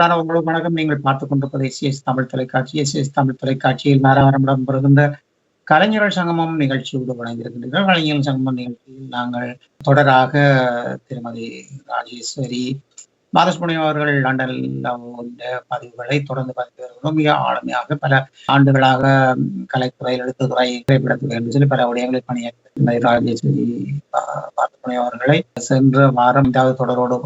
அன்றாட உங்களுக்கு வணக்கம். நீங்கள் பார்த்துக் கொண்டிருப்பது எஸ்எஸ் தமிழ் தொலைக்காட்சி. எஸ்எஸ் தமிழ் தொலைக்காட்சியில் வாரம் இடம்பெறுகின்ற கலைஞர்கள் சங்கமம் நிகழ்ச்சியோடு வழங்கியிருக்கின்றீர்கள் கலைஞர்கள் சங்கமம் நிகழ்ச்சியில் நாங்கள் தொடராக திருமதி ராஜேஸ்வரி பாலசுப்ரமணியம் அவர்கள் லண்டனில் உள்ள பதிவுகளை தொடர்ந்து பதிவு வருகிறோம் மிக ஆளுமையாக பல ஆண்டுகளாக கலைத்துறையில் எழுத்துத்துறை திரைப்படத்துறை என்று சொல்லி பல உடையங்களில் பணியாற்றி ராஜேஸ்வரி பாலசுப்ரமணியம் அவர்களை சென்ற வாரம் ஐந்தாவது தொடரோடு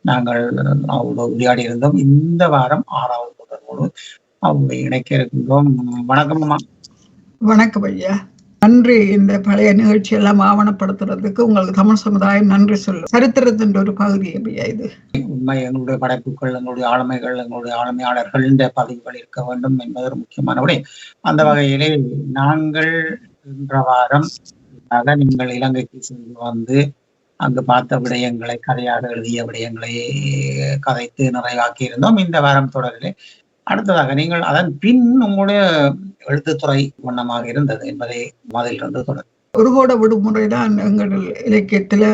நாங்கள் அவரோடு உரையாடி இருந்தோம். இந்த வாரம் ஆறாவது தொடரோடு அவங்களை இணைக்க இருக்கின்றோம். வணக்கம் அம்மா. வணக்கம் ஐயா. நன்றி. இந்த பழைய நிகழ்ச்சி எல்லாம் ஆவணப்படுத்துறதுக்கு உங்களுக்கு தமிழ் சமுதாயம் நன்றி சொல்லும். சரித்திரத்தின் ஒரு பகுதி ஐயா இது. உண்மை எங்களுடைய படைப்புகள் எங்களுடைய ஆளுமைகள் எங்களுடைய ஆளுமையாளர்கள் இந்த பதிவுகள் இருக்க வேண்டும் என்பது ஒரு முக்கியமான விடை. அந்த வகையிலே நாங்கள் சென்ற வாரம் நீங்கள் இலங்கைக்கு சென்று வந்து அங்கு பார்த்த விடயங்களை கதையாக எழுதிய விடயங்களை கதைத்து நிறைவாக்கி இருந்தோம் இந்த வாரம் தொடரிலே அடுத்ததாக நீங்கள் அதன் பின் உங்களுடைய எழுத்துத்துறை வண்ணமாக இருந்தது என்பதை மாதிலிருந்து தொடர். ஒரு கோட விடுமுறை தான் எங்கள் இலக்கியத்துல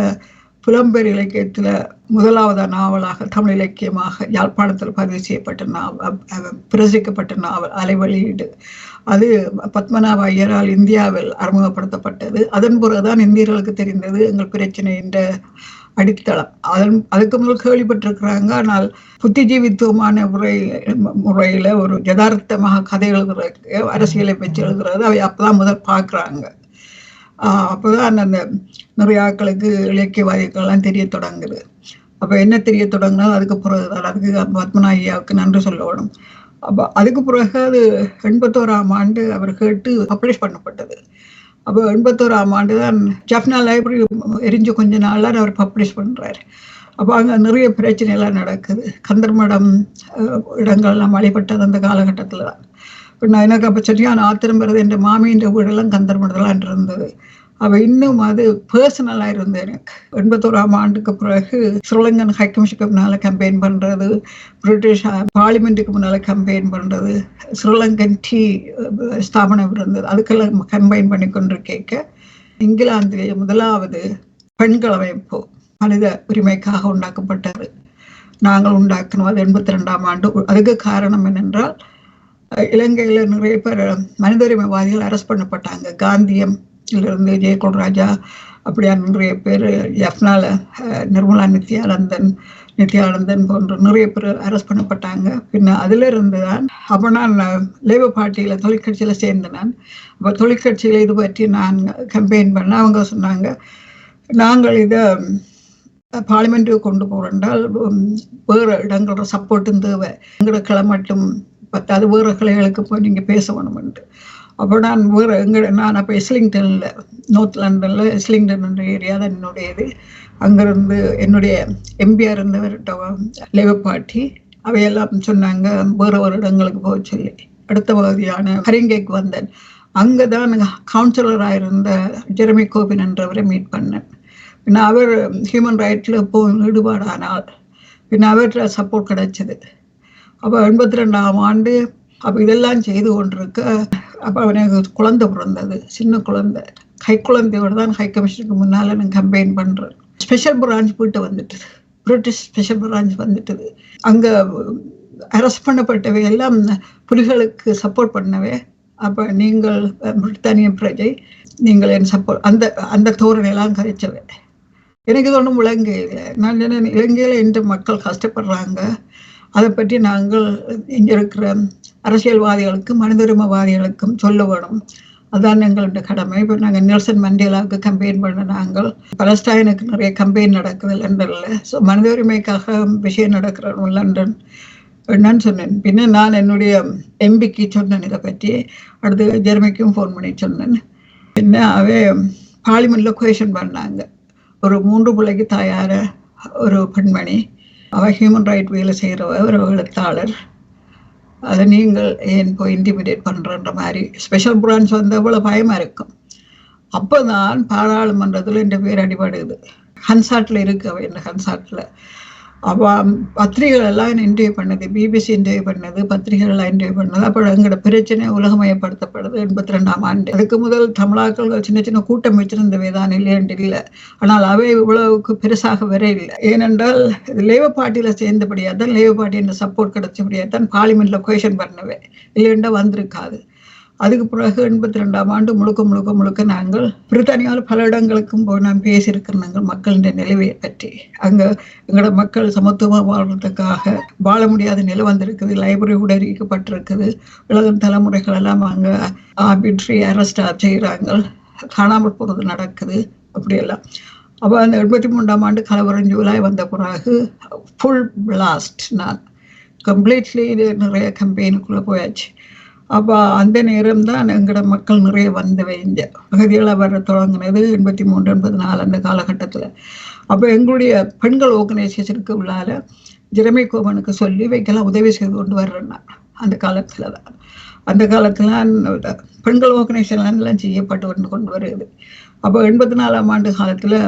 புலம்பெயர் இலக்கியத்துல முதலாவது நாவலாக தமிழ் இலக்கியமாக யாழ்ப்பாணத்தில் பதிவு செய்யப்பட்ட நாவல் பிரசிக்கப்பட்ட நாவல் அலைவெளியீடு அது பத்மநாப ஐயரால் இந்தியாவில் அறிமுகப்படுத்தப்பட்டது. அதன் பிறகுதான் இந்தியர்களுக்கு தெரிந்தது எங்கள் பிரச்சனை என்ற அடித்தளம். அதன் அதுக்கு முதல் கேள்விப்பட்டிருக்கிறாங்க ஆனால் புத்திஜீவித்துவமான முறை முறையில ஒரு யதார்த்தமாக கதை எழுதுறது அரசியலை வச்சு எழுதுறது அவை அப்பதான் முதல் பார்க்குறாங்க. அப்போதான் அந்த நிறைய ஆட்களுக்கு இலக்கியவாதிகள்லாம் தெரிய தொடங்குது. அப்போ என்ன தெரிய தொடங்கினா அதுக்கு பிறகு அதுக்கு பத்மநாயியாவுக்கு நன்றி சொல்லணும். அப்போ அதுக்கு பிறகு அது எண்பத்தோராம் ஆண்டு அவர் கேட்டு பப்ளிஷ் பண்ணப்பட்டது. அப்போ எண்பத்தோராம் ஆண்டு தான் ஜப்னா லைப்ரரி எரிஞ்சு கொஞ்ச நாள் அவர் பப்ளிஷ் பண்ணுறாரு அப்போ அங்கே நிறைய பிரச்சனைலாம் நடக்குது. கந்தர்மடம் இடங்கள்லாம் மழைப்பட்டது அந்த காலகட்டத்தில் தான் நான் எனக்கு அப்போ சரியான ஆத்திரம் வருது. என் மாமியின் வீடெல்லாம் கந்தர்மடலாம் இருந்தது. அவ இன்னும் அது பர்சனலாக இருந்தது எனக்கு. எண்பத்தோராம் ஆண்டுக்கு பிறகு ஸ்ரீலங்கன் ஹைக்கமிஷனுக்கு முன்னால் கம்பெயின் பண்ணுறது பிரிட்டிஷ் பார்லிமெண்ட்டுக்கு முன்னால் கம்பெயின் பண்ணுறது ஸ்ரீலங்கன் டீ ஸ்தாபனம் இருந்தது. அதுக்கெல்லாம் கம்பைன் பண்ணி கொண்டு கேட்க இங்கிலாந்திலேயே முதலாவது பெண்கள் அமைப்பு மனித உரிமைக்காக உண்டாக்கப்பட்டது. நாங்கள் உண்டாக்கணும் அது எண்பத்தி ரெண்டாம் ஆண்டு. அதுக்கு காரணம் என்னென்றால் இலங்கையில் நிறைய பேர் மனித உரிமைவாதிகள் அரெஸ்ட் பண்ணப்பட்டாங்க. காந்தியம் இருந்து ஜெயக்குல் ராஜா அப்படியா நிறைய பேர் எஃப்னால நிர்மலா நித்யானந்தன் நித்யானந்தன் போன்ற நிறைய பேர் அரெஸ்ட் பண்ணப்பட்டாங்க. பின்ன அதுல இருந்து தான் அப்போ நான் லேபர் பார்ட்டியில் தொழிற்கட்சியில் சேர்ந்து நான் அப்போ தொழிற்கட்சியில் இது பற்றி நான் கம்பெயின் பண்ண அவங்க சொன்னாங்க நாங்கள் இதை பார்லிமெண்ட்டுக்கு கொண்டு போகிறோண்டால் வேறு இடங்களோட சப்போர்ட்டும் தேவை. எங்கள கிளை மட்டும் பத்தாது வேறு கிளைகளுக்கு போய் நீங்கள் பேச வேணுமெண்டு அப்போ நான் வேறு எங்கே நான் அப்போ எஸ்லிங்டனில் நார்த் லண்டனில் எஸ்லிங்டன் என்ற ஏரியா தான் என்னுடையது. அங்கேருந்து என்னுடைய எம்பிஆர் இருந்தவர்கிட்ட லேபர் பார்ட்டி அவையெல்லாம் சொன்னாங்க. வேறு ஒரு இடங்களுக்கு போக சொல்லி. அடுத்த பகுதியான ஹரிங்கேக்கு வந்தேன். அங்கே தான் கவுன்சிலராக இருந்த ஜெரமி கோபின் என்றவரை மீட் பண்ணேன். பின்ன அவர் ஹியூமன் ரைட்டில் இப்போ ஈடுபாடானால் பின்ன அவர்கிட்ட சப்போர்ட் கிடைச்சது. அப்போ எண்பத்தி ரெண்டாம் ஆண்டு அப்போ இதெல்லாம் செய்து கொண்டிருக்க அப்போ அவனுக்கு குழந்தை பிறந்தது சின்ன குழந்தை. ஹை குழந்தையோட தான் ஹை கமிஷனுக்கு முன்னால் நான் கம்பெயின் பண்ணுறேன் ஸ்பெஷல் பிரான்ச் போயிட்டு வந்துட்டுது பிரிட்டிஷ் ஸ்பெஷல் பிரான்ச் வந்துட்டுது. அங்கே அரெஸ்ட் பண்ணப்பட்டவை எல்லாம் புலிகளுக்கு சப்போர்ட் பண்ணவே அப்போ நீங்கள் பிரித்தானிய பிரஜை நீங்கள் என் சப்போர்ட் அந்த அந்த தோரணையெல்லாம் கழிச்சவை எனக்கு இது ஒன்றும் விளங்கையில் நான் என்ன இலங்கையில் இன்று மக்கள் கஷ்டப்படுறாங்க. அதை பற்றி நாங்கள் இங்கே இருக்கிற அரசியல்வாதிகளுக்கும் மனித உரிமைவாதிகளுக்கும் சொல்ல வேணும். அதான் எங்களுடைய கடமை. இப்போ நாங்கள் நெல்சன் மண்டேலாவுக்கு கம்பெயின் பண்ண நாங்கள் பலஸ்டைனுக்கு நிறைய கம்பெயின் நடக்குது லண்டனில். ஸோ மனித உரிமைக்காக விஷயம் நடக்கிற லண்டன். என்னன்னு சொன்னேன். பின்ன நான் என்னுடைய எம்பிக்கு சொன்னேன் இதை பற்றி. அடுத்து ஜெர்மனிக்கும் ஃபோன் பண்ணி சொன்னேன். பின்ன அவே பார்லிமெண்ட்டில் கொஷன் பண்ணாங்க. ஒரு மூன்று பிள்ளைக்கு தாயார ஒரு பெண்மணி. ஹியூமன் ரைட் வேலை செய்கிறவர் ஒரு எழுத்தாளர். அதை நீங்கள் ஏன் போய் இன்டிமிடேட் பண்ணுறன்ற மாதிரி ஸ்பெஷல் பிரான்ச் வந்து அவ்வளோ பயமாக இருக்கும். அப்போ தான் பாராளுமன்றத்தில் என் பேர் அடிபடுது. ஹன்சாட்டில் இருக்கு அவ இந்த ஹன்சாட்டில் அப்போ பத்திரிகைகள் எல்லாம் இன்டர்வியூ பண்ணது? பிபிசி இன்டர்வியூ பண்ணது பத்திரிகைகள் எல்லாம் இன்டர்வியூ பண்ணது. அப்போ எங்களோட பிரச்சனை உலகமயப்படுத்தப்படுது எண்பத்தி ரெண்டாம் ஆண்டு. அதுக்கு முதல் தமிழாக்கள் சின்ன சின்ன கூட்டம் வச்சிருந்தவை தான் இல்லையென்று இல்லை. ஆனால் அவை இவ்வளவுக்கு பெருசாக வர இல்லை. ஏனென்றால் லேபர் பார்ட்டியில சேர்ந்தபடியாக தான் லேபர் என்ற சப்போர்ட் கிடைச்சபடியாக தான் பார்லிமெண்ட்ல கொஷன் பண்ணவே இல்லைன்னா வந்திருக்காது. அதுக்கு பிறகு எண்பத்தி ரெண்டாம் ஆண்டு முழுக்க முழுக்க முழுக்க நாங்கள் பிரித்தானியாவில் பல இடங்களுக்கும் போய் நான் பேசியிருக்கிறோம் மக்களின் நிலைவை பற்றி. அங்கே எங்களோட மக்கள் சமத்துவமாக வாழ்றதுக்காக வாழ முடியாத நிலை வந்திருக்குது லைப்ரரி உடறிக்கப்பட்டிருக்குது உலகம் தலைமுறைகள் எல்லாம் அங்கே ஆர்பிட்ரி அரெஸ்டா செய்கிறாங்க காணாமல் போகிறது நடக்குது அப்படியெல்லாம். அப்போ அந்த எண்பத்தி மூன்றாம் ஆண்டு கலவரம் ஜூலை வந்த பிறகு ஃபுல் பிளாஸ்ட் நான். கம்ப்ளீட்லி நிறைய கம்பெனிக்குள்ளே போயாச்சு. அப்போ அந்த நேரம் தான் எங்களோட மக்கள் நிறைய வந்து வைஞ்ச அகதிகளாக வர தொடங்கினது எண்பத்தி மூன்று எண்பத்தி நாலு அந்த காலகட்டத்தில். அப்போ எங்களுடைய பெண்கள் ஆர்கனைசேஷனுக்கு உள்ளால ஜெரமை கோமனுக்கு சொல்லி வைக்கலாம் உதவி செய்து கொண்டு வர்றேன் நான் அந்த காலத்தில் தான். அந்த காலத்தில் பெண்கள் ஆர்கனைசேஷன் செய்யப்பட்டு வந்து கொண்டு வருது. அப்போ எண்பத்தி நாலாம் ஆண்டு காலத்தில்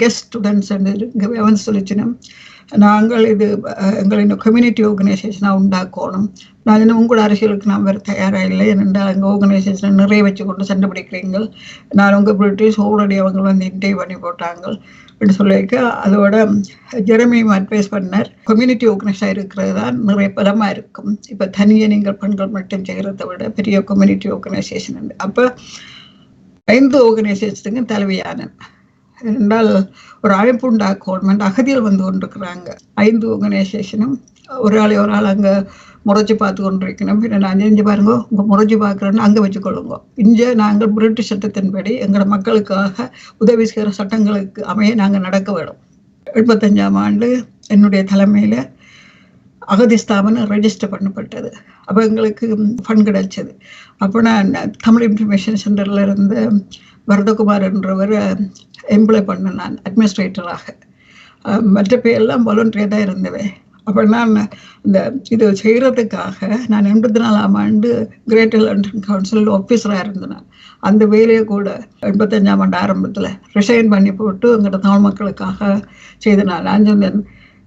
கெஸ்ட் ஸ்டூடெண்ட்ஸ் இங்கே வந்து சொல்லிச்சுன்னா நாங்கள் இது எங்களின் கம்யூனிட்டி ஆர்கனைசேஷனாக உண்டாக்கணும். நான் இன்னும் உங்களோட அரசியலுக்கு நான் வேறு தயாராக இல்லை. ஏனென்றால் எங்கள் ஆர்கனைசேஷனை நிறைய வச்சு கொண்டு சண்டை பிடிக்கிறீங்க நான் உங்கள் பிரிட்டிஷ் ஆல்ரெடி அவங்க வந்து இன்டர்வியூ பண்ணி போட்டாங்க அப்படின்னு சொல்லியிருக்க. அதோட ஜெரமியும் அட்வைஸ் பண்ணார். கம்யூனிட்டி ஆர்கனைஸாக இருக்கிறது தான் நிறைய பலமாக இருக்கும். இப்போ தனியாக நீங்கள் பெண்கள் மட்டும் செய்கிறத விட பெரிய கம்யூனிட்டி ஆர்கனைசேஷன் அப்போ ஐந்து ஆர்கனைசேஷனுக்கும் தலைவியானேன் என்றால் ஒரு அழைப்பு உண்டாக்கணும் அகதியில் வந்து கொண்டிருக்கிறாங்க. ஐந்து ஆர்கனைசேஷனும் ஒரு ஆளை ஒரு ஆள் அங்கே முறைச்சி பார்த்து கொண்டிருக்கணும். பின்ன நான் செஞ்சு பாருங்க உங்க முறைச்சி பார்க்குறேன்னு அங்கே வச்சுக்கொள்ளுங்க இங்கே நாங்கள் பிரிட்டிஷ் சட்டத்தின்படி எங்களோட மக்களுக்காக உதவி செய்கிற சட்டங்களுக்கு அமைய நாங்கள் நடக்க வேணும் எண்பத்தஞ்சாம் ஆண்டு என்னுடைய தலைமையில் அகதி ஸ்தாபனம் ரெஜிஸ்டர் பண்ணப்பட்டது. அப்போ எங்களுக்கு ஃபண்ட் கிடைச்சது. அப்போ நான் தமிழ் இன்ஃபர்மேஷன் சென்டரில் இருந்து வரதகுமார் என்றவர் எம்ப்ளாய் பண்ணேன் நான் அட்மினிஸ்ட்ரேட்டராக மற்ற பேரெல்லாம் வாலண்டியர் தான் இருந்தவேன் அப்போ நான் இந்த இது செய்கிறதுக்காக நான் எண்பத்தி நாலாம் ஆண்டு கிரேட்டர் லண்டன் கவுன்சில் ஆஃபீஸராக இருந்தேன் அந்த வேலையை கூட எண்பத்தஞ்சாம் ஆண்டு ஆரம்பத்தில் ரிசைன் பண்ணி போட்டு எங்களோட தமிழ் மக்களுக்காக செய்து நான் நான் சொன்னேன்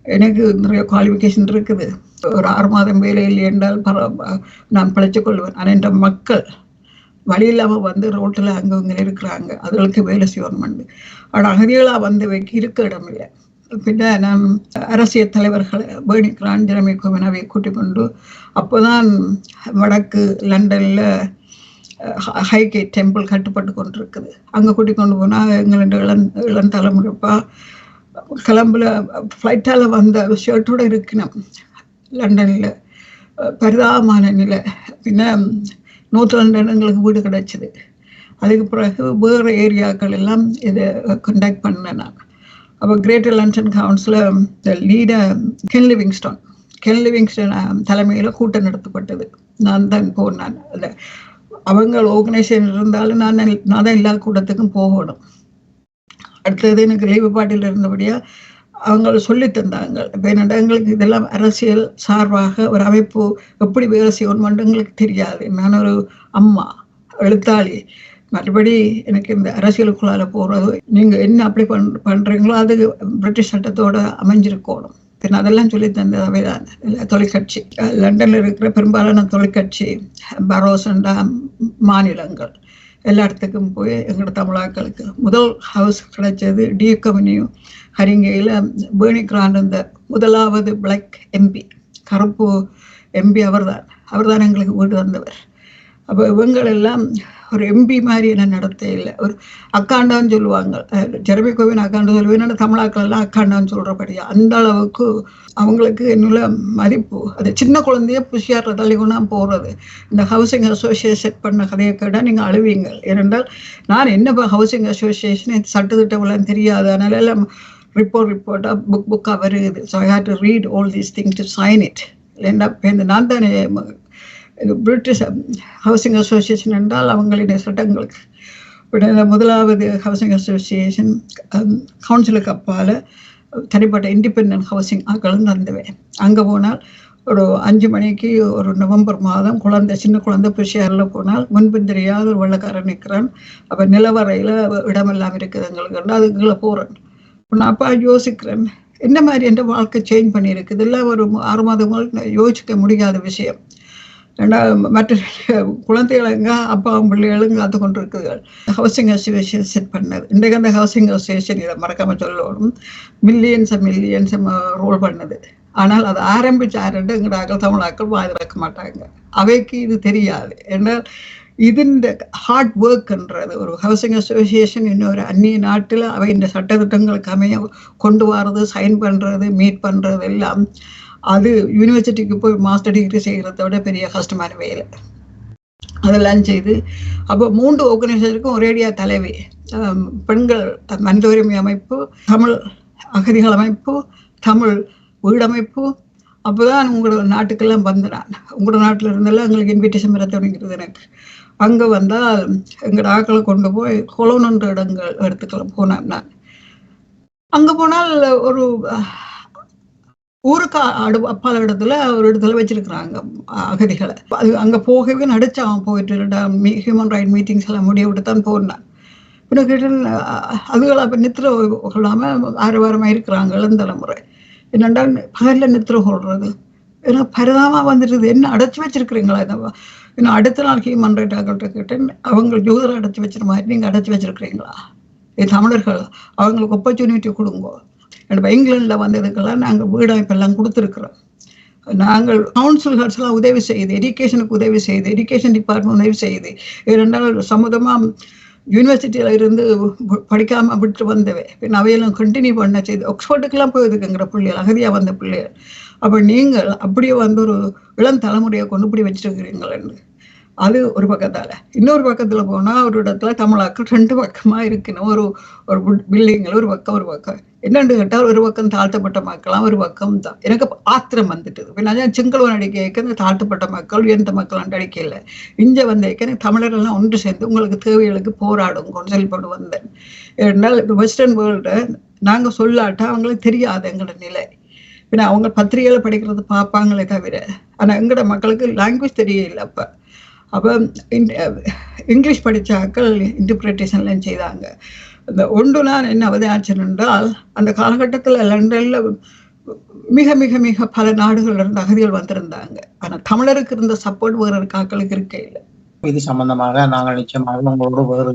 எனக்கு நிறைய குவாலிஃபிகேஷன் இருக்குது. ஒரு ஆறு மாதம் வேலை இல்லை என்றால் பர நான் பிழைச்சு கொள்வேன். ஆனால் என்ற மக்கள் வழி இல்லாமல் வந்து ரோட்டில் அங்கே இங்கே இருக்கிறாங்க. அதுகளுக்கு வேலை செய்யணும் ஆனால் அகதிகளாக வந்து வைக்க இருக்க இடம் இல்லை. பின்ன நான் அரசியல் தலைவர்களை பேணிக்கிறான் ஜெரமி கோவினாவை கூட்டிக் கொண்டு அப்போதான் வடக்கு லண்டனில் ஹைகே டெம்பிள் கட்டுப்பட்டு கொண்டிருக்குது. அங்கே கூட்டிக் கொண்டு போனால் எங்களோட இளம் இளம் தலைமுறைப்பா கிளம்புல ஃப்ளைட்டால் வந்த ஷர்ட்டோடு இருக்கணும். லண்டனில் பரிதாபமான நிலை. பின்ன நூற்று லண்டன் எங்களுக்கு வீடு கிடைச்சிது. அதுக்கு பிறகு வேறு ஏரியாக்கள் எல்லாம் இதை கண்டக்ட் பண்ணேன் நான். அப்போ Greater London council leader Ken Livingstone Ken Livingstone தலைமையில் கூட்டம் நடத்தப்பட்டது. நான் தான் போனேன் அந்த அவங்க ஆர்கனைசேஷன் இருந்தாலும் நான் நான் தான் எல்லா கூட்டத்துக்கும் போகணும். அடுத்தது எனக்கு லீவு பாட்டியில் இருந்தபடியாக அவங்க சொல்லி தந்தாங்க. இப்போ என்னடா எங்களுக்கு இதெல்லாம் அரசியல் சார்பாக ஒரு அமைப்பு எப்படி வேலை செய்யணும்னு எங்களுக்கு தெரியாது. நான் ஒரு அம்மா எழுத்தாளி. மற்றபடி எனக்கு இந்த அரசியலுக்குள்ளால போறது நீங்க என்ன அப்படி பண் பண்றீங்களோ அது பிரிட்டிஷ் சட்டத்தோட அமைஞ்சிருக்கணும். பின் அதெல்லாம் சொல்லி தந்ததாவே தான் தொலைக்காட்சி லண்டன்ல இருக்கிற பெரும்பாலான தொலைக்காட்சி பரோசண்டா மாநிலங்கள். எல்லா இடத்துக்கும் போய் எங்களோட தமிழாக்களுக்கு முதல் ஹவுஸ் கிடைச்சது டி கம்பெனியும் ஹரிங்கையில் பேர்னி கிராண்ட் இருந்த முதலாவது பிளாக் எம்பி கருப்பு எம்பி அவர்தான். அவர்தான் எங்களுக்கு வீடு வந்தவர். அப்போ இவங்களெல்லாம் ஒரு எம்பி மாதிரி என்ன நடத்த இல்லை ஒரு அக்காண்டான்னு சொல்லுவாங்க. ஜெரமி கோவின் அக்காண்டு சொல்லுவேன் தமிழாக்கள் எல்லாம் அக்காண்டான்னு சொல்றபடியா அந்த அளவுக்கு அவங்களுக்கு என்னுள்ள மதிப்பு. அது சின்ன குழந்தைய புஷியார தள்ளி போகிறது போறது. இந்த ஹவுசிங் அசோசியேஷன் பண்ண கதையை கேட்டால் நீங்கள் அழுவீங்க. ஏனென்றால் நான் என்ன ஹவுசிங் அசோசியேஷன் சட்டத்திட்டம்லாம் தெரியாது அதனால எல்லாம் ரிப்போர்ட் ரிப்போர்ட்டாக புக் புக்காக வருது so I had to read all these things to sign it இல்லைன்னா இந்த நான் தானே பிரிட்டிஷ் ஹவுசிங் அசோசியேஷன் என்றால் அவங்களுடைய சட்டங்களுக்கு முதலாவது ஹவுசிங் அசோசியேஷன் கவுன்சிலுக்கு அப்பால் தனிப்பட்ட இண்டிபெண்ட் ஹவுசிங் ஆக்களும் தந்துவேன் அங்கே போனால் ஒரு அஞ்சு மணிக்கு ஒரு நவம்பர் மாதம் குழந்தை சின்ன குழந்தை புஷியாரில் போனால் முன்பின் தெரியாத ஒரு வெள்ளக்காரன் நிற்கிறான். அப்போ நிலவரையில் இடமெல்லாம் இருக்குது எங்களுக்கு. அதுக்குள்ள போகிறேன் நான் அப்பா யோசிக்கிறேன். என்ன மாதிரி என்ற வாழ்க்கை சேஞ்ச் பண்ணியிருக்கு? இதெல்லாம் ஒரு ஆறு மாதங்கள் யோசிக்க முடியாத விஷயம். ரெண்டாவது மற்ற குழந்தைகளுங்க அப்பாவும் பிள்ளைகளும் காத்து கொண்டிருக்குதுகள் ஹவுசிங் அசோசியேஷன் செட் பண்ணது. இன்றைக்கு அந்த ஹவுசிங் அசோசியேஷன் இதை மறக்காம சொல்லணும். மில்லியன்ஸ் மில்லியன்ஸ் ரோல் பண்ணது. ஆனால் அதை ஆரம்பிச்ச ஆரண்டு எங்கடாக்கள் தமிழாக்கள் வாய் மாட்டாங்க. அவைக்கு இது தெரியாது. ஏன்னா ഇതിൻ്റെ ஹார்ட் വർക്ക് എന്നത് ഒരു ஹவுசிங் அசோசியேஷன் இன்னொரு அந்நிய நாட்டில் அவை இந்த சட்டத்திட்டங்களுக்கு அமைய கொண்டு வர்றது சைன் பண்ணுறது மீட் பண்ணுறது எல்லாம் அது யூனிவர்சிட்டிக்கு போய் மாஸ்டர் டிகிரி செய்கிறத விட பெரிய கஷ்டமான வேலை அதெல்லாம் செய்து அப்போ மூன்று ஆர்கனைசேஷனுக்கும் ஒரேடியாக தலைவி பெண்கள் மனித உரிமை அமைப்பு தமிழ் அகதிகள் அமைப்பு தமிழ் வீடமைப்பு அப்போ தான் உங்களோட நாட்டுக்கெல்லாம் வந்தேன் உங்களோட நாட்டில் இருந்தெல்லாம் எங்களுக்கு இன்விடேஷன் வர தொடங்கிறது எனக்கு அங்கே வந்தால் எங்கள் ஆக்களை கொண்டு போய் கொலோனன்ற இடங்கள் இடத்துக்கெல்லாம் போனேன் நான். அங்கே போனால் ஒரு ஊருக்கு அடு அப்பால இடத்துல ஒரு இடத்துல வச்சிருக்கிறாங்க அகதிகளை. அது அங்கே போகவே நடிச்சான். போயிட்டு ஹியூமன் ரைட் மீட்டிங்ஸ் எல்லாம் முடிய விட்டு தான் போனான். பின்ன கேட்டேன் அதுகளை அப்போ நித்திர கொள்ளாமல் ஆறு வாரமாக இருக்கிறாங்க இளந்தலைமுறை என்னென்னா பகலில் நித்திர கொள்றது? ஏன்னா பரிதாபமாக வந்துடுது என்ன அடைச்சி வச்சிருக்கிறீங்களா? இதை அடுத்த நாள் ஹியூமன் ரைட் ஆகள்கிட்ட கேட்டேன். அவங்க ஜூதரை அடைச்சி வச்சிருக்க மாதிரி நீங்கள் அடைச்சி வச்சிருக்கிறீங்களா? இது தமிழர்கள். அவங்களுக்கு ஆப்பர்ச்சுனிட்டி கொடுங்க. இப்போ இங்கிலாண்டில் வந்ததுக்கெல்லாம் நாங்கள் வீடமைப்பெல்லாம் கொடுத்துருக்குறோம். நாங்கள் கவுன்சிலர்ஸ்லாம் உதவி செய்யுது எஜுகேஷனுக்கு உதவி செய்யுது எஜுகேஷன் டிபார்ட்மெண்ட் உதவி செய்யுது இரண்டாவது சமூகமாக யூனிவர்சிட்டியில் இருந்து படிக்காமல் விட்டு வந்தவை. பின் அவையெல்லாம் கண்டினியூ பண்ண செய்து ஆக்ஸ்போர்ட்டுக்கெல்லாம் போயிருக்குங்கிற பிள்ளைகள் அகதியாக வந்த பிள்ளைகள். அப்போ நீங்கள் அப்படியே வந்து ஒரு இளம் தலைமுறையை கொண்டு இப்படி வச்சிருக்கிறீங்களேன்னு அது ஒரு பக்கத்தால். இன்னொரு பக்கத்தில் போனால் ஒரு இடத்துல தமிழாக்கள் ரெண்டு பக்கமாக இருக்கணும். ஒரு ஒரு பில்டிங்கில் ஒரு பக்கம் ஒரு பக்கம். என்னென்னு கேட்டால் ஒரு பக்கம் தாழ்த்தப்பட்ட மக்களாம் ஒரு பக்கம் தான் எனக்கு ஆத்திரம் வந்துட்டு இப்போ நான் சிங்களவன் அடிக்க இந்த தாழ்த்தப்பட்ட மக்கள் உயர்ந்த மக்கள் அடிக்கல இங்க வந்த எனக்கு தமிழர்கள்லாம் ஒன்று சேர்ந்து உங்களுக்கு தேவைகளுக்கு போராடும் கொண்டு செயல்பட்டு வந்தேன். ஏன்னால் இப்போ வெஸ்டர்ன் வேர்ல்டு நாங்கள் சொல்லாட்டா அவங்களுக்கு தெரியாது எங்களோட நிலை. ஏன்னா அவங்க பத்திரிகையில படிக்கிறது பார்ப்பாங்களே தவிர ஆனா எங்களோட மக்களுக்கு லாங்குவேஜ் தெரியல அப்ப. அப்போ இங்கிலீஷ் படித்தாக்கள் இன்டர்பிரிட்டேஷன்லாம் செய்தாங்க. இந்த ஒன்று நான் என்ன அவதானிச்சேன் என்றால் அந்த காலகட்டத்தில் லண்டனில் மிக மிக மிக பல நாடுகள் அகதிகள் வந்திருந்தாங்க. ஆனால் தமிழருக்கு இருந்த சப்போர்ட் வேறு ஆக்களுக்கு இருக்க இல்லை. இது சம்பந்தமாக நாங்கள் நிச்சயமாக உங்களோடு வேறு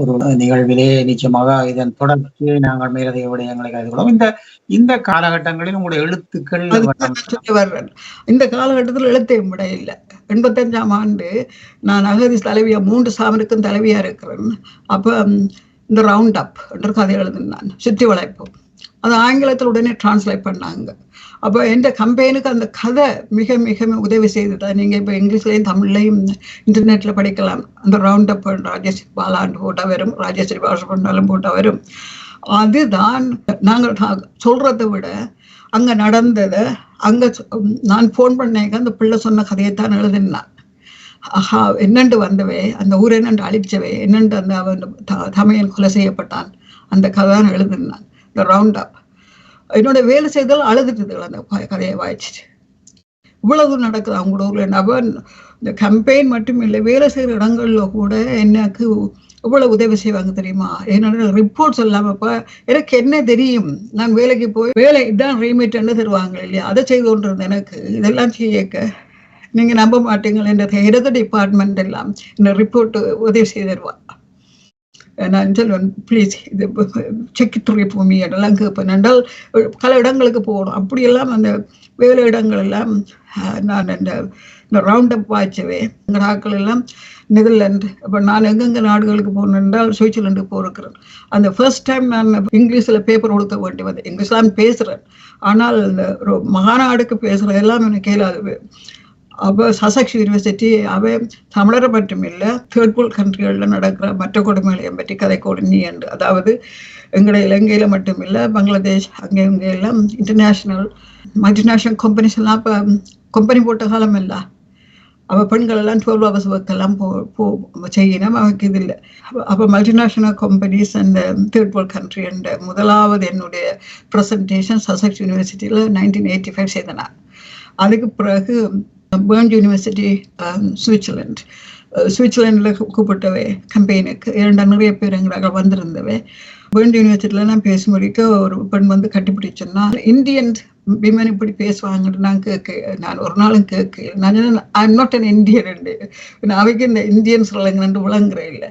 ஒரு நிகழ்விலே நிச்சயமாக இதன் தொடர்ச்சியை நாங்கள் மேலதிக விடயங்களை கருதி கொள்வோம். இந்த இந்த காலகட்டங்களில் உங்களுடைய எழுத்துக்கள் இந்த காலகட்டத்தில் எழுத்தை விட இல்லை. எண்பத்தஞ்சாம் ஆண்டு நான் அகதி தலைவியா மூன்று சாமருக்கும் தலைவியா இருக்கிறேன். அப்போ இந்த ரவுண்ட் அப் என்ற கதை எழுதினேன் நான். சுத்தி வளைப்பு அது ஆங்கிலத்தில் உடனே டிரான்ஸ்லேட் பண்ணாங்க. அப்போ எந்த கம்பெனிக்கு அந்த கதை மிக மிக உதவி செய்தது? நீங்கள் இப்போ இங்கிலீஷ்லையும் தமிழ்லையும் இன்டர்நெட்டில் படிக்கலாம். அந்த ரவுண்ட் அப் ராஜேஸ்வரி பாலாண்டு போட்டால் வரும். ராஜேஸ்வரி பாஷ பண்ணாலும் போட்டால் வரும். அதுதான் நாங்கள் சொல்கிறத விட அங்கே நடந்ததை அங்கே நான் ஃபோன் பண்ணேங்க அந்த பிள்ளை சொன்ன கதையைத்தான் எழுதினான். ஆஹா என்னண்டு வந்தவே? அந்த ஊர் என்னண்டு அழிச்சவே? என்னண்டு அந்த அவன் தமையன் கொலை செய்யப்பட்டான்? அந்த கதை தான் எழுதினான். இந்த ரவுண்ட் என்னோட வேலை செய்தால் அழுதுட்டுதுகள் அந்த கதையை வாய்ச்சிட்டு. இவ்வளவு நடக்குது அவங்களோட ஊரில். நபர் இந்த கம்பெயின் மட்டும் இல்லை வேலை செய்கிற இடங்களில் கூட எனக்கு இவ்வளவு உதவி செய்வாங்க தெரியுமா? என்னோட ரிப்போர்ட்ஸ் இல்லாமல் இப்ப எனக்கு என்ன தெரியும்? நான் வேலைக்கு போய் வேலை இதான் ரீமேட்னு தருவாங்க இல்லையா? அதை செய்து கொண்டிருந்தேன் எனக்கு இதெல்லாம் செய்யக்க நீங்கள் நம்ப மாட்டீங்கள் என்ற ஹெரத டிபார்ட்மெண்ட் எல்லாம் இந்த ரிப்போர்ட் உதவி செய்து தருவா. நான் சொல்லுவேன் ப்ளீஸ் இது செக்கித்துறை பூமி அதெல்லாம் கேட்பேன் என்றால் பல இடங்களுக்கு போகணும். அப்படியெல்லாம் அந்த வேலை இடங்கள் எல்லாம் நான் இந்த இந்த ரவுண்ட் அப் வாய்ச்சவே. எங்கள் ஆக்கள் எல்லாம் நெதர்லாண்டு அப்போ நான் எங்கெங்கே நாடுகளுக்கு போகணும் என்றால் சுவிட்சர்லாண்டுக்கு போயிருக்கிறேன் அந்த ஃபர்ஸ்ட் டைம் நான் இங்கிலீஷில் பேப்பர் கொடுக்க வேண்டி வந்து இங்கிலீஷ்லாம் பேசுகிறேன் ஆனால் இந்த ஒரு மகாநாடுக்கு பேசுகிறதெல்லாம் எனக்கு கேளாது அப்போ சசக்ஸ் யூனிவர்சிட்டி அவ தமிழரை மட்டும் இல்லை தேர்ட் வேர்ல்ட் கண்ட்ரிகளில் நடக்கிற மற்ற கொடுமைகளையும் பற்றி கதை கொடுனி என்று. அதாவது எங்களுடைய இலங்கையில் மட்டும் இல்லை பங்களாதேஷ் அங்கே இங்கே எல்லாம் இன்டர்நேஷ்னல் மல்டிநேஷ்னல் கம்பெனிஸ் எல்லாம் இப்போ கம்பெனி போட்ட காலம் இல்லை அவள் பெண்கள் எல்லாம் டுவெல் ஹவர்ஸ் ஒர்க் எல்லாம் போ போ செய்யணும். அவனுக்கு இது இல்லை. அப்போ multinational companies and third world country and முதலாவது என்னுடைய ப்ரெசன்டேஷன் சசக்ஸ் யூனிவர்சிட்டியில் நைன்டீன் எயிட்டி ஃபைவ் செய்தனா அதுக்கு பிறகு பேர்ன் யூனிவர்சிட்டி சுவிட்சர்லாண்ட் சுவிட்சர்லாண்டில் கூப்பிட்டவை கம்பெனிக்கு இரண்டு நிறைய பேர் எங்களாக வந்திருந்தவை. பேர்ன் யூனிவர்சிட்டியில் நான் பேசும் வரைக்கும் ஒரு பெண் வந்து கட்டிப்பிடிச்சோன்னா இந்தியன் விமன் இப்படி பேசுவாங்கன்னு நான் கேட்க நான் ஒரு நாளும் கேட்க நான் ஐம் நாட் அன் இந்தியன் அவைக்கு இந்த இந்தியன் ஸ்ரீலங்கன் விளங்குறேன் இல்லை.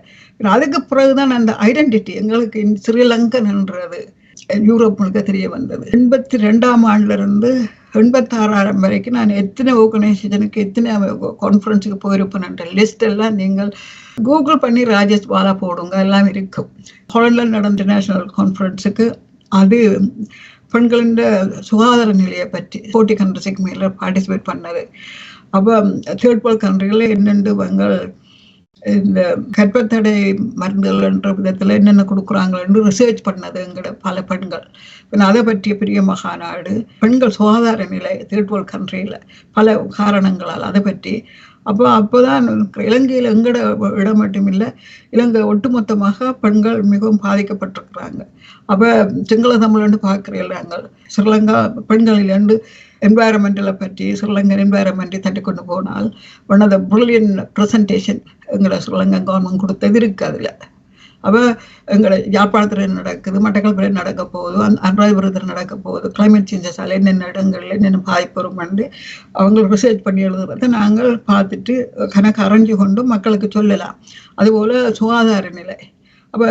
அதுக்கு பிறகுதான் அந்த ஐடென்டிட்டி எங்களுக்கு ஸ்ரீலங்கன்ன்றது யூரோப் முழுக்க தெரிய வந்தது. எண்பத்தி ரெண்டாம் ஆண்டுல இருந்து எண்பத்தாறாயிரம் வரைக்கும் நான் எத்தனை ஆர்கனைசேஷனுக்கு எத்தனை கான்ஃபரன்ஸுக்கு போயிருப்பேன்ன்ற லிஸ்ட் எல்லாம் நீங்கள் கூகுள் பண்ணி ராஜேஷ் பாலா போடுங்க எல்லாம் இருக்கும். ஹாலண்டில் நடந்த நேஷனல் கான்ஃபரன்ஸுக்கு அது பெண்களின் சுகாதார நிலையை பற்றி போட்டி கண்ட்ரிஸுக்கு மேலே பார்ட்டிசிபேட் பண்ணது. அப்போ தேர்ட் வேர்ல்ட் கண்ட்ரிகளில் என்னென்று பெண்கள் இந்த கர்ப்பத்தடை மருந்துகள் என்ற விதத்தில் என்னென்ன கொடுக்குறாங்கன்னு ரிசர்ச் பண்ணது எங்கட பல பெண்கள். பின் அதை பற்றிய பெரிய மகாநாடு பெண்கள் சுகாதார நிலை தேர்ட் வேர்ல்ட் கண்ட்ரியில் பல காரணங்களால் அதை பற்றி. அப்போ அப்போதான் இலங்கையில் எங்கட இடம் மட்டும் இல்லை இலங்கை ஒட்டுமொத்தமாக பெண்கள் மிகவும் பாதிக்கப்பட்டிருக்கிறாங்க. அப்போ சிங்கள தமிழ்னு பார்க்குற நாங்கள். ஸ்ரீலங்கா பெண்களிலேருந்து என்வாயரமெண்டில் பற்றி ஸ்ரீலங்கன் என்வாயரமெண்ட்டை தட்டி கொண்டு போனால் one of the brilliant presentation எங்களை ஸ்ரீலங்கா கவர்மெண்ட் கொடுத்தது இருக்குது அதில். அப்போ எங்களை யாழ்ப்பாணத்தில் நடக்குது மட்டக்களப்பில் நடக்க போகுது அந் அன்றாயபுரத்தில் நடக்க போகுது கிளைமேட் சேஞ்சஸால் என்னென்ன இடங்களில் என்னென்ன பாதிப்பு பண்ணி அவங்க ரிசர்ச் பண்ணி எழுதுறத நாங்கள் பார்த்துட்டு கணக்கு அரைஞ்சு கொண்டு மக்களுக்கு சொல்லலாம். அதுபோல் சுகாதார நிலை. அப்போ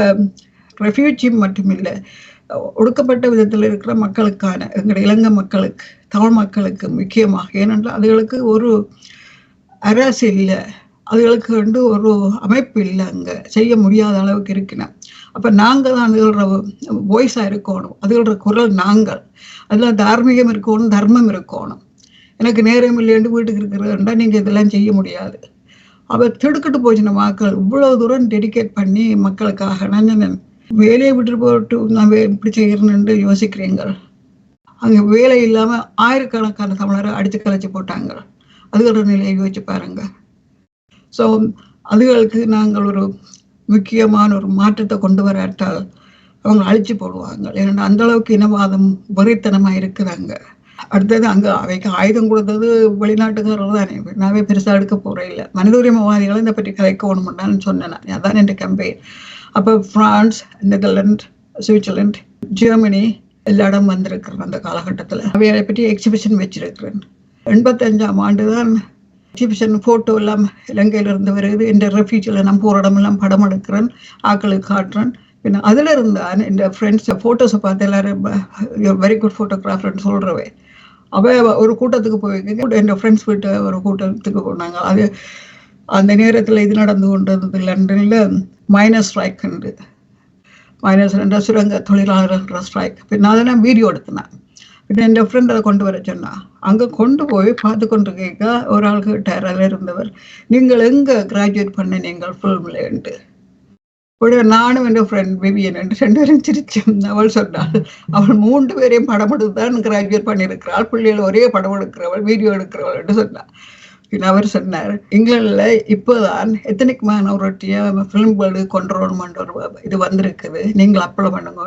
ரெஃப்யூஜி மட்டுமில்லை ஒடுக்கப்பட்ட விதத்தில் இருக்கிற மக்களுக்கான எங்களுடைய இலங்கை மக்களுக்கு தமிழ் மக்களுக்கு முக்கியமாக. ஏனென்றால் அதுகளுக்கு ஒரு அரசு இல்லை. அதுகளுக்கு வந்து ஒரு அமைப்பு இல்லை அங்கே. செய்ய முடியாத அளவுக்கு இருக்கணும் அப்போ நாங்கள் தான் அதுகளோட வாய்ஸாக இருக்கணும். அதுகளோட குரல் நாங்கள். அதில் தார்மீகம் இருக்கணும் தர்மம் இருக்கணும். எனக்கு நேரம் இல்லைன்னு வீட்டுக்கு இருக்கிறதுண்டா நீங்கள் இதெல்லாம் செய்ய முடியாது. அப்போ திடுக்கிட்டு போச்சுன மக்கள் இவ்வளோ தூரம் டெடிகேட் பண்ணி மக்களுக்காக. நான் வேலையை விட்டுட்டு போட்டு நான் இப்படி செய்கிறேன்னு யோசிக்கிறீங்கள் அங்கே வேலை இல்லாமல் ஆயிரக்கணக்கான தமிழரை அடித்து கலைச்சி போட்டாங்க. அதுகளோட நிலையை யோசிச்சு பாருங்க. ஸோ அதுகளுக்கு நாங்கள் ஒரு முக்கியமான ஒரு மாற்றத்தை கொண்டு வராட்டால் அவங்க அழிச்சு போடுவாங்க. ஏன்னா அந்த அளவுக்கு இனவாதம் வெறித்தனமாக இருக்குதாங்க அடுத்தது அங்கே அவைக்கு ஆயுதம் கொடுத்தது வெளிநாட்டுக்காரர் தானே. நாவே பெருசாக எடுக்க போகிறேன் இல்லை. மனித உரிமைவாதிகளை இதை பற்றி கலைக்கணும்னு சொன்னேன். நான். அதான் என் கம்பெயின். அப்போ ஃப்ரான்ஸ் நெதர்லாண்ட் சுவிட்சர்லாண்ட் ஜெர்மனி எல்லா இடம் வந்திருக்கிறேன் அந்த காலகட்டத்தில். அவையை பற்றி எக்ஸிபிஷன் வச்சிருக்கிறேன். எண்பத்தஞ்சாம் ஆண்டு தான் எக்ஸிபிஷன் ஃபோட்டோ எல்லாம் இலங்கையிலிருந்து வருது. இந்த ரெஃப்யூஜில் நான் போகிற இடமெல்லாம் படம் எடுக்கிறேன் ஆக்களுக்கு காட்டுறேன். பின்ன அதில் இருந்தான் இந்த ஃப்ரெண்ட்ஸ் ஃபோட்டோஸை பார்த்து எல்லாரும் வெரி குட் ஃபோட்டோகிராஃபர்னு சொல்கிறவே அவ ஒரு கூட்டத்துக்கு போய் என் ஃப்ரெண்ட்ஸ் வீட்டு ஒரு கூட்டத்துக்கு போனாங்க. அது அந்த நேரத்தில் இது நடந்து கொண்டிருந்தது லண்டனில் மைனஸ் ஸ்ட்ரைக் உண்டு மைனஸ் ரெண்டு சுரங்க தொழிலாளர்கள் ஸ்ட்ரைக் பின்ன அதை நான் வீடியோ எடுத்தினேன் பின்ன என் ஃப்ரெண்ட் அதை கொண்டு வர சொன்னான் அங்கே கொண்டு போய் பார்த்து கொண்டு கேட்க ஒரு ஆள் கேட்டார் அதில் இருந்தவர் நீங்கள் எங்கே கிராஜுவேட் பண்ண நீங்கள் ஃபில்ம்லேன்ட்டு உடனே நானும் என் ஃப்ரெண்ட் விவியன் என்று ரெண்டு பேரும் சிரிச்சோம். அவள் சொன்னாள் அவள் மூன்று பேரையும் படம் எடுத்து தான் கிராஜுவேட் பண்ணியிருக்கிறாள். பிள்ளைகள் ஒரே படம் எடுக்கிறவள் வீடியோ எடுக்கிறவள் என்று சொன்னாள். அவர் சொன்னார் இங்கிலாந்துல இப்போதான் எத்தனிக் மைனாரிட்டியை ஃபிலிம் வேர்ல்டு கொண்டு வரணுமென்ற ஒரு இது வந்திருக்குது. நீங்கள் அப்ளை பண்ணுங்க.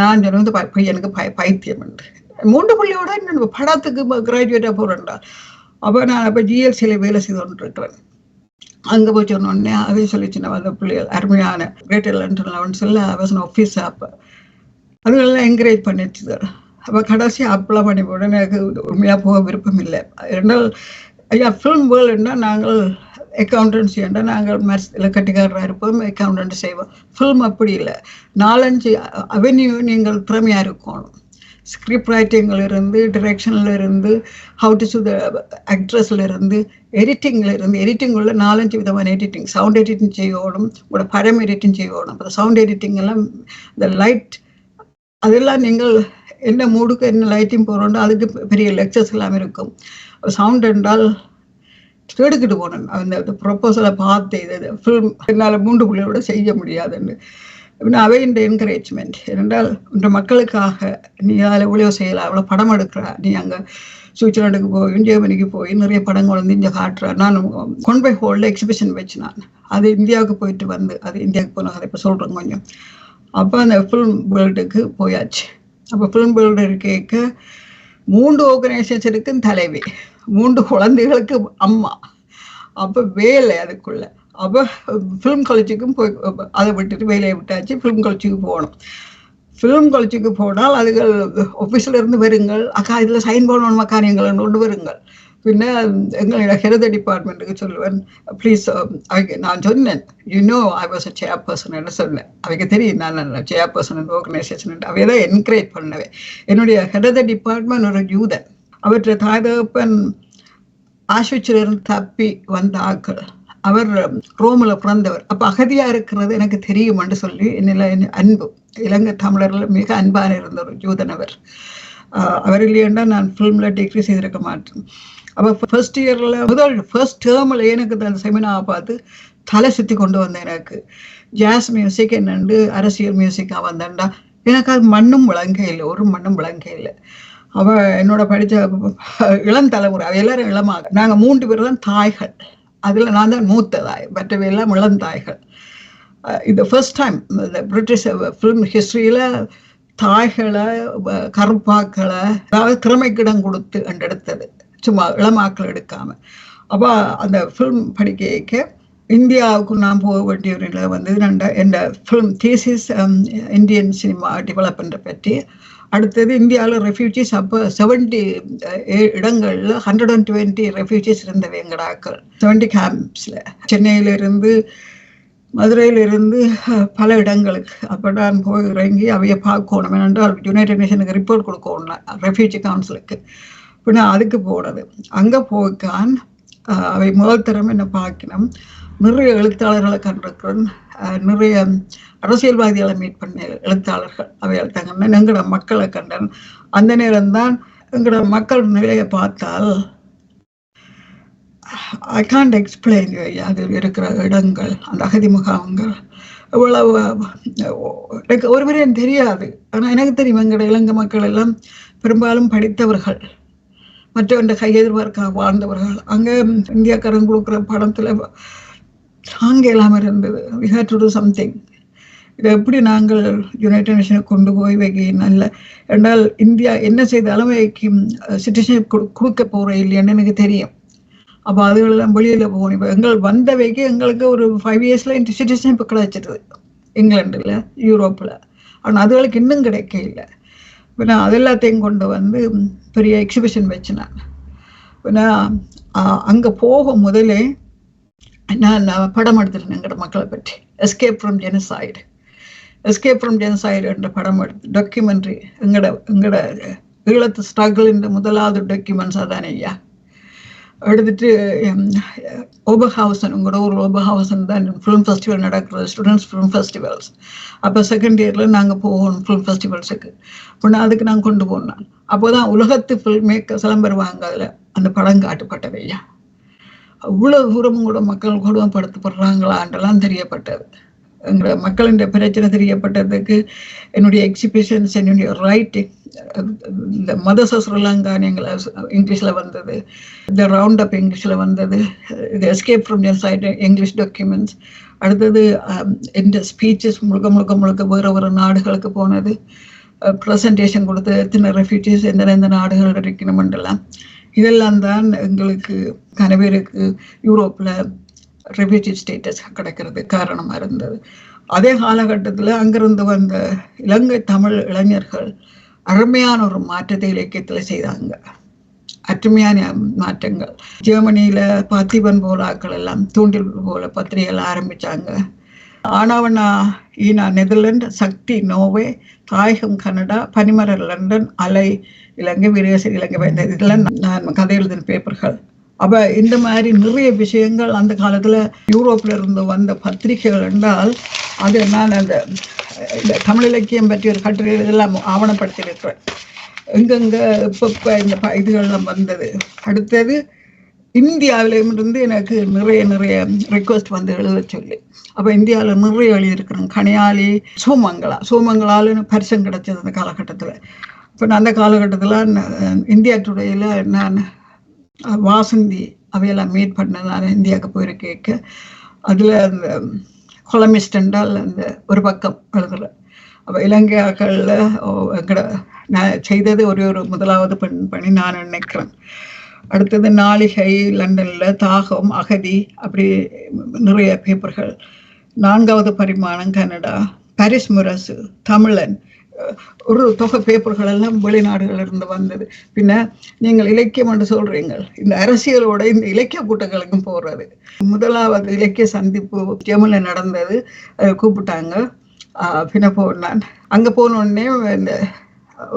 நான் சொன்னது பையனுக்கு பய பைத்தியம் மூன்று பிள்ளையோட இன்னும் படத்துக்கு கிராஜுவேட்டாக போகிறேன்டா அப்போ நான் அப்போ ஜிஎல்சியில் வேலை செய்து கொண்டிருக்கிறேன். அங்கே போய் சொன்னோடனே அதே சொல்லிச்சு நான் அந்த பிள்ளைகள் அருமையான கிரேட்டர் லண்டன் லெவன்ஸில் அவசன ஆஃபீஸ் அப்போ அதுகளெல்லாம் என்கரேஜ் பண்ணிச்சு அப்போ கடைசி அப்ளை பண்ணி உடனே எனக்கு உண்மையாக போக விருப்பம் இல்லை. ரெண்டாவது ஐயா ஃபிலிம் வேர்ல்டுன்னா நாங்கள் அக்கௌண்டன்சி என்றால் நாங்கள் மேத்ஸில் கட்டிக்காரராக இருப்போம் அக்கௌண்டன்ட் செய்வோம். ஃபில்ம் அப்படி இல்லை. நாலஞ்சு அவென்யூ நீங்கள் திறமையாக இருக்கணும். ஸ்கிரிப்ட் ரைட்டிங்கில் இருந்து டிரெக்ஷனில் இருந்து ஹவு டு சு த ஆக்ட்ரஸில் இருந்து எடிட்டிங்கில் இருந்து எடிட்டிங் உள்ள நாலஞ்சு விதமான எடிட்டிங் சவுண்ட் எடிட்டிங் செய்யணும் உங்களோட படம் எடிட்டிங் செய்யணும். அந்த சவுண்ட் எடிட்டிங் எல்லாம் இந்த லைட் அதெல்லாம் நீங்கள் என்ன மூடுக்கு என்ன லைட்டிங் போகிறோண்டோ அதுக்கு பெரிய லெக்சர்ஸ் எல்லாம் இருக்கும். சவுண்ட் என்றால் எடுக்கிட்டு போனேன். அந்த ப்ரொப்போசலை பார்த்து இது ஃபில்ம் என்னால் மூன்று புள்ளியோட செய்ய முடியாதுன்னு. அவை இந்த என்கரேஜ்மெண்ட் என்றால் இந்த மக்களுக்காக நீ அதில் எவ்வளோ செய்யலாம் அவ்வளோ படம் எடுக்கிறா நீ அங்கே சுவிட்சர்லாண்டுக்கு போய் ஜெர்மனிக்கு போய் நிறைய படங்கள் வந்து இங்கே காட்டுறா. நான் கொன்பை ஹோல்டில் எக்ஸிபிஷன் வச்சு நான். அது இந்தியாவுக்கு போயிட்டு வந்து அது இந்தியாவுக்கு போன அதை இப்போ சொல்கிறேன் கொஞ்சம். அப்போ அந்த ஃபிலிம் வேர்ல்டுக்கு போயாச்சு. அப்போ ஃபிலிம் வேர்ல்டு இருக்க மூன்று ஆர்கனைசேஷனுக்கும் தலைவி மூன்று குழந்தைகளுக்கு அம்மா. அப்போ வேலை அதுக்குள்ள. அப்போ ஃபிலிம் காலேஜுக்கும் போய் அதை விட்டுட்டு வேலையை விட்டாச்சு ஃபிலிம் காலேஜுக்கு போகணும். ஃபிலிம் காலேஜுக்கு போனால் அதுகள் ஆஃபீஸில் இருந்து வருங்கள். அக்கா இதில் சைன் பண்ணணும் காரியங்கள்? கொண்டு வருங்கள். பின்ன எங்களுடைய ஹெரத டிபார்ட்மெண்ட்டுக்கு சொல்லுவேன் ப்ளீஸ் um, நான் சொன்னேன். You know I was a chairperson சொன்னேன் அவைக்கு தெரியும் நான் சேர் பர்சன் ஆர்கனைசேஷன் அவையை தான் என்கரேஜ் பண்ணவே என்னுடைய ஹெரத டிபார்ட்மெண்ட் ஒரு யூதன். அவற்றை தாய்தகப்பன் ஆஸ்விச்சிலிருந்து தப்பி வந்த ஆக்கள் அவர் um, ரோமில் பிறந்தவர். அப்போ அகதியாக இருக்கிறது எனக்கு தெரியும் என்று சொல்லி என்னில் அன்பு. இலங்கை தமிழரில் மிக அன்பான இருந்த ஒரு ஜூதன் அவர். அவர் இல்லையண்டா நான் ஃபிலிமில் டிகிரி செய்திருக்க மாட்டேன். அப்போ ஃபர்ஸ்ட் இயரில் முதல் ஃபர்ஸ்ட் டேர்மில் எனக்கு அந்த செமினாவை பார்த்து தலை சுற்றி கொண்டு வந்தேன் எனக்கு. ஜாஸ் மியூசிக் என்னண்டு அரசியல் மியூசிக்காக வந்தேன்டா. எனக்கு அது மண்ணும் விளங்க இல்லை ஒரு மண்ணும் விளங்க இல்லை. அவள் என்னோட படித்த இளம் தலைமுறை அவள் எல்லாரும் இளமாக. நாங்கள் மூன்று பேர் தான் தாய்கள். அதில் நான் தான் மூத்த தாய் மற்றவை எல்லாம் இளம் தாய்கள். இது ஃபர்ஸ்ட் டைம் இந்த பிரிட்டிஷ் ஃபிலிம் ஹிஸ்ட்ரியில் தாய்களை கருப்பாக்களை அதாவது திறமைக்கிடம் கொடுத்து கண்டெடுத்தது. சும்மா இளமாக்கள் எடுக்காம. அப்போ அந்த ஃபிலிம் படிக்க இந்தியாவுக்கு நான் போக வேண்டிய ஒரு நிலை வந்து ரெண்ட என் ஃபிலிம் தீசிஸ் இந்தியன் சினிமா டெவலப்மெண்ட்டை பற்றி. அடுத்தது இந்தியாவில் ரெஃப்யூஜிஸ் அப்போ செவன்டி இடங்களில் ஹண்ட்ரட் அண்ட் டுவெண்ட்டி ரெஃப்யூஜிஸ் இருந்த வெங்கடாக்கள். செவன்டி கேம்ப்ஸில் சென்னையிலிருந்து மதுரையிலிருந்து பல இடங்களுக்கு. அப்போ நான் போய் இறங்கி அவைய பார்க்கணும். ஏனென்றால் யுனைடெட் நேஷனுக்கு ரிப்போர்ட் கொடுக்கணும். ரெஃப்யூஜி கவுன்சிலுக்கு பின்ன அதுக்கு போனது அங்கே போய்க்கான் அவை முதல் தரம் என்ன பார்க்கணும் நிறைய எழுத்தாளர்களை கண்டிருக்கிறேன் நிறைய அரசியல்வாதிகளை மீட் பண்ண எழுத்தாளர்கள் அவை தங்கன்னு எங்களோட மக்களை கண்டன். அந்த நேரம்தான் எங்களோட மக்கள் நிலையை பார்த்தால் ஐ கான்ட் எக்ஸ்பிளைன் அதில் இருக்கிற இடங்கள் அந்த அகதி முகாம்கள் இவ்வளவு எனக்கு ஒரு முறையும் தெரியாது. ஆனால் எனக்கு தெரியும் எங்களோட இலங்கை மக்கள் எல்லாம் பெரும்பாலும் படித்தவர்கள். மற்றவன்ற கையெதிர்பார்க்க வாழ்ந்தவர்கள். அங்கே இந்தியாக்காரன் கொடுக்குற படத்தில் சாங் இல்லாமல் இருந்தது. We had to do something இதை எப்படி நாங்கள் யுனைடெட் நேஷனை கொண்டு போய் வைக்க நல்ல என்றால் இந்தியா என்ன செய்தாலும் வைக்கும் சிட்டிசன்ஷிப் கொடுக்க போகிறோம் இல்லையான்னு எனக்கு தெரியும். அப்போ அதுகளெல்லாம் வெளியில் போகணும். இப்போ எங்கள் வந்தவைக்கு எங்களுக்கு ஒரு ஃபைவ் இயர்ஸில் சிட்டிசன்ஷிப் கிடைச்சிருது. இங்கிலாண்டில் யூரோப்பில். ஆனால் அதுகளுக்கு இன்னும் கிடைக்க இல்லை இப்போ நான் அது எல்லாத்தையும் கொண்டு வந்து பெரிய எக்ஸிபிஷன் வச்சினேன் நான் அங்கே போக முதலே நான் படம் எடுத்துட்டேன் எங்களோட மக்களை பற்றி. Escape from genocide escape from genocide என்ற படம் எடுத்து டாக்குமெண்ட்ரி எங்களோட எங்களோட ஈழத்து ஸ்ட்ரகிள் முதலாவது டாக்குமெண்ட்ஸ் அதானே ஐயா? எடுத்துட்டு ஓபஹாவுசன் உங்களோட ஒரு ஓபஹாவுசன் தான் ஃபிலிம் ஃபெஸ்டிவல் நடக்கிறது ஸ்டூடெண்ட்ஸ் ஃபிலிம் ஃபெஸ்டிவல்ஸ் அப்போ செகண்ட் இயரில் நாங்கள் போகணும் ஃபிலிம் ஃபெஸ்டிவல்ஸுக்கு அப்படின்னா அதுக்கு நாங்கள் கொண்டு போனோம் அப்போ தான் உலகத்து ஃபில்ம் மேக்கர்ஸ் எல்லாம் வருவாங்க அதில். அந்த படம் காட்டுப்பட்டவையா அவ்வளோ தூரமும் கூட மக்கள் கொடுமைப்படுத்தப்படுறாங்களான்றெல்லாம் தெரியப்பட்டது. எங்களோட மக்களின் பிரச்சனை தெரியப்பட்டதுக்கு என்னுடைய எக்ஸிபிஷன்ஸ் என்னுடைய ரைட் இந்த மத சஸ்ரலாங்கான் எங்களை இங்கிலீஷில் வந்தது இந்த ரவுண்ட் அப் இங்கிலீஷில் வந்தது இது escape from side English documents அடுத்தது um, எந்த ஸ்பீச்சஸ் முழுக்க முழுக்க முழுக்க வேறு வேறு நாடுகளுக்கு போனது. ப்ரெசன்டேஷன் கொடுத்து எத்தனை ரெஃப்யூஜிஸ் எந்தெந்த நாடுகள் இருக்கணுமென்றெல்லாம் இதெல்லாம் தான் எங்களுக்கு கனவேருக்கு. யூரோப்பில் ரெஃப்யூஜி ஸ்டேட்டஸ் கிடைக்கிறது காரணமாக இருந்தது. அதே காலகட்டத்தில் அங்கிருந்து வந்த இலங்கை தமிழ் இளைஞர்கள் அருமையான ஒரு மாற்றத்தை இலக்கியத்தில் செய்தாங்க. அருமையான மாற்றங்கள். ஜெர்மனியில் பார்த்திபன் போலாக்கள் எல்லாம் தூண்டில் போல பத்திரிகைகள் ஆரம்பித்தாங்க ஆனாவனா ஈனா நெதர்லாந்து சக்தி நோவே தாயகம் கனடா பனிமர லண்டன் அலை இலங்கை வீரேசர் இலங்கை இதெல்லாம் நான் கதை எழுதின பேப்பர்கள் அப்ப இந்த மாதிரி நிறைய விஷயங்கள் அந்த காலத்துல யூரோப்ல இருந்து வந்த பத்திரிகைகள் என்றால் அது நான் அந்த தமிழ் இலக்கியம் பற்றி ஒரு கட்டுரை இதெல்லாம் ஆவணப்படுத்தியிருக்கிறேன். எங்கெங்க இப்போ இப்போ இந்த இதுகள்லாம் வந்தது. அடுத்தது இந்தியாவிலையும் இருந்து எனக்கு நிறைய நிறைய ரெக்வஸ்ட் வந்து எழுத சொல்லி. அப்போ இந்தியாவில் நிறைய எழுதியிருக்கிறேன். கனியாளி சோமங்களா சோமங்களால் பரிசம் கிடச்சது அந்த காலகட்டத்தில். இப்போ நான் அந்த காலகட்டத்தில் இந்தியா டுடேயில் நான் வாசந்தி அவையெல்லாம் மீட் பண்ண நான் இந்தியாவுக்கு போயிருக்க அதில் அந்த கொலமிஸ்ட் என்றால் அந்த ஒரு பக்கம் எழுதுகிறேன் அப்போ இலங்கையாக்களில் எங்கட நான் செய்தது ஒரு ஒரு முதலாவது பெண் பணி நான் நினைக்கிறேன். அடுத்தது நாளிகை லண்டனில் தாகம் அகதி அப்படி நிறைய பேப்பர்கள் நான்காவது பரிமாணம் கனடா. பாரிஸ் முரசு தமிழன். ஒரு தொகை பேப்பர்கள் எல்லாம் வெளிநாடுகளிலிருந்து வந்தது. பின்ன நீங்கள் இலக்கியம் என்று சொல்றீங்க இந்த அரசியலோட இந்த இலக்கிய கூட்டங்களுக்கும் போறது. முதலாவது இலக்கிய சந்திப்பு ஜெமல நடந்தது. கூப்பிட்டாங்க. பின்ன போனான். அங்க போனோடனே இந்த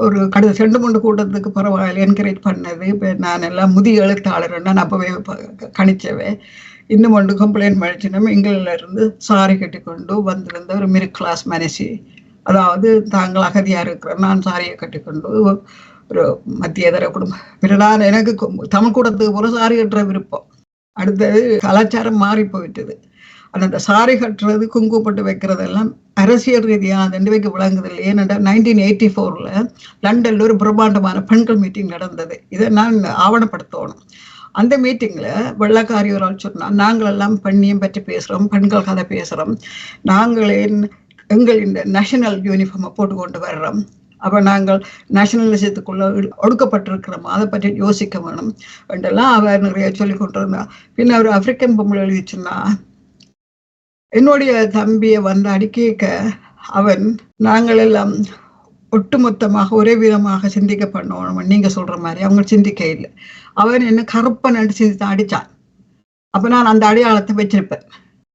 ஒரு கடந்த ரெண்டு மூணு கூட்டத்துக்கு பரவாயில்ல என்கரேஜ் பண்ணது. இப்போ நான் எல்லாம் முதிய எழுத்தாளர் நான் அப்பவே கணிச்சவே இன்னும் ஒன்று கம்ப்ளைண்ட் பண்ணிச்சுன்னா எங்களில் இருந்து சாரி கட்டிக்கொண்டு வந்திருந்த ஒரு மிடில் கிளாஸ் மனசி அதாவது தாங்கள் அகதியாக இருக்கிற நான் சாரியை கட்டிக்கொண்டு ஒரு மத்தியதர குடும்பம் பின்ன நான் எனக்கு கு- தமிழ் கூடத்துக்கு போகிற சாரி கட்டுற விருப்பம். அடுத்தது கலாச்சாரம் மாறி போயிட்டது. அந்த சாரி கட்டுறது குங்குப்பட்டு வைக்கிறதெல்லாம் அரசியல் ரீதியாக அந்த ரெண்டு விளங்குது இல்லை ஏனென்றால் நைன்டீன் எயிட்டி ஃபோரில் லண்டன்ல ஒரு பிரம்மாண்டமான பெண்கள் மீட்டிங் நடந்தது. இதை நான் ஆவணப்படுத்தணும். அந்த மீட்டிங்ல வெள்ளக்காரி ஒரு ஆள் சொன்னா நாங்கள் எல்லாம் பெண்ணியம் பற்றி பேசுறோம் பெண்கள் கதை பேசுறோம். நாங்களே எங்கள் இந்த நேஷனல் யூனிஃபார்மை போட்டு கொண்டு வர்றோம். அப்போ நாங்கள் நேஷனலிசத்துக்குள்ள ஒடுக்கப்பட்டிருக்கிறோம். அதை பற்றி யோசிக்க வேணும். என்றெல்லாம் அவர் நிறைய சொல்லி கொண்டிருந்தார். பின்ன அவர் ஆப்பிரிக்கன் பொம்பளை எழுதி என்னுடைய தம்பியை வந்து அடிக்க அவன் நாங்கள் எல்லாம் ஒட்டுமொத்தமாக ஒரே விதமாக சிந்திக்க பண்ணணும். நீங்க சொல்ற மாதிரி அவங்க சிந்திக்க இல்லை. அவன் என்ன கருப்பன் அடிச்சு சிந்தித்தான் அடிச்சான் அப்போ நான் அந்த அடையாளத்தை வச்சிருப்பேன்.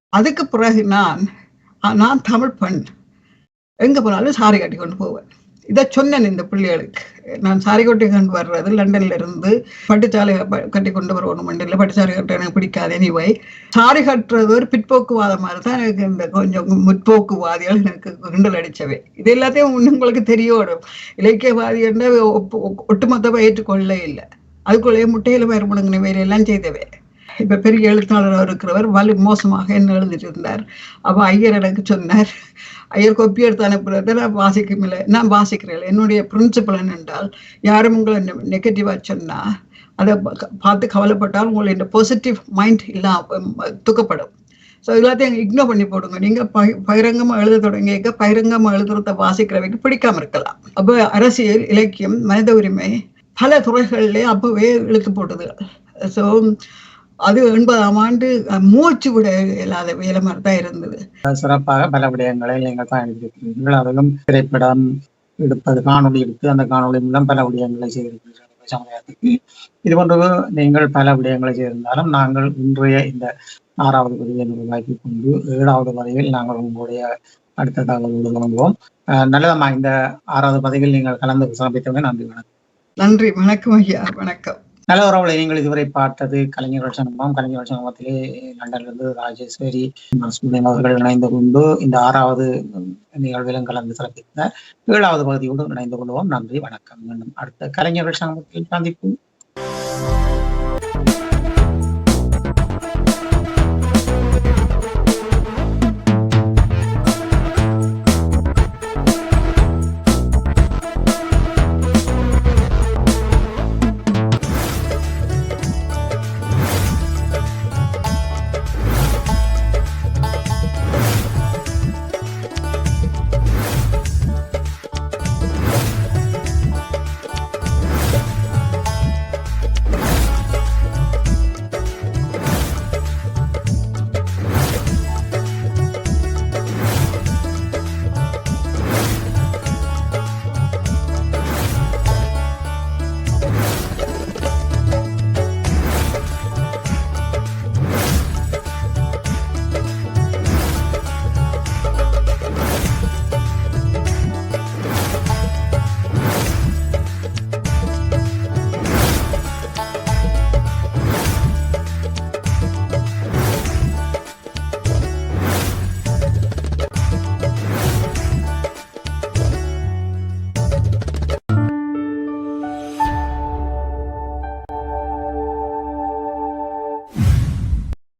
அதுக்கு பிறகு நான் நான் தமிழ் பெண். எங்க போனாலும் சாரி கட்டி கொண்டு போவேன். இதை சொன்னேன் இந்த பிள்ளைகளுக்கு. நான் சாரி கட்டி கொண்டு வர்றது லண்டன்ல இருந்து பட்டுச்சாலை ப- கட்டி கொண்டு வருவோம் மண்டியில் பட்டுச்சாலை கட்ட எனக்கு பிடிக்காது எனிவை சாரி கட்டுறது ஒரு பிற்போக்குவாத மாதிரி தான் எனக்கு இந்த கொஞ்சம் முற்போக்குவாதிகள் எனக்கு கிண்டல் அடிச்சவை இது எல்லாத்தையும் உங்களுக்கு தெரியணும் இலக்கியவாதி என்ற ஒட்டுமொத்தமாக ஏற்றுக்கொள்ளே இல்லை. அதுக்குள்ளேயே முட்டையில வேறு முடங்கின எல்லாம் செய்தவை. இப்ப பெரிய எழுத்தாளராக இருக்கிறவர் வலு மோசமாக என்ன எழுதிட்டிருந்தார் அப்போ அப்ப ஐயர் எனக்கு சொன்னார் ஐயர் கொப்பி எடுத்து அனுப்புறத நான் வாசிக்கும் இல்லை நான் வாசிக்கிறேன். என்னுடைய பிரின்சிபல் என்னென்றால் யாரும் உங்களை நெகட்டிவா சொன்னா அதை பார்த்து கவலைப்பட்டால் உங்களுடைய பாசிட்டிவ் மைண்ட் இல்லாம துக்கப்படும். ஸோ எல்லாத்தையும் இக்னோர் பண்ணி போடுங்க. நீங்கள் பகி- பகிரங்கமா எழுத தொடங்கியிருக்க பகிரங்கமாக எழுதுறத வாசிக்கிறவைக்கு பிடிக்காம இருக்கலாம். அப்போ அரசியல் இலக்கியம் மனித உரிமை பல துறைகளிலே அப்போவே இழுத்து போட்டது. ஸோ அது எண்பதாம் ஆண்டு மூச்சு விட இல்லாத வேலை மாதிரி தான் இருந்தது. சிறப்பாக பல விடயங்களை நீங்கள் தான் எழுதியிருக்கிறீர்கள் அதிலும் திரைப்படம் எடுப்பது காணொளி எடுத்து அந்த காணொளி மூலம் பல விடயங்களை செய்திருக்கிறீர்கள். சமுதாயத்துக்கு இது போன்று நீங்கள் பல விடயங்களை செய்திருந்தாலும் நாங்கள் இன்றைய இந்த ஆறாவது பதிவை உருவாக்கி கொண்டு ஏழாவது பதிவில் நாங்கள் உங்களுடைய அடுத்த தகவலோடு தொடங்குவோம் அஹ் நல்லதம்மா. இந்த ஆறாவது பதிவில் நீங்கள் கலந்து சமர்ப்பித்தவங்க நன்றி வணக்கம். நன்றி. வணக்கம் ஐயா. வணக்கம். நல்ல உறவுகளை நீங்கள் இதுவரை பார்த்தது கலைஞர்கள் சங்கமம் கலைஞர்கள் சங்கமத்திலே லண்டனிலிருந்து ராஜேஸ்வரி சுப்ரமணியம் அவர்கள் இணைந்து கொண்டு இந்த ஆறாவது நிகழ்விலும் கலந்து சிறப்பித்த ஏழாவது பகுதியோடு இணைந்து கொள்வோம். நன்றி வணக்கம். மீண்டும் அடுத்த கலைஞர்கள் சங்கமத்தில் சந்திப்போம்.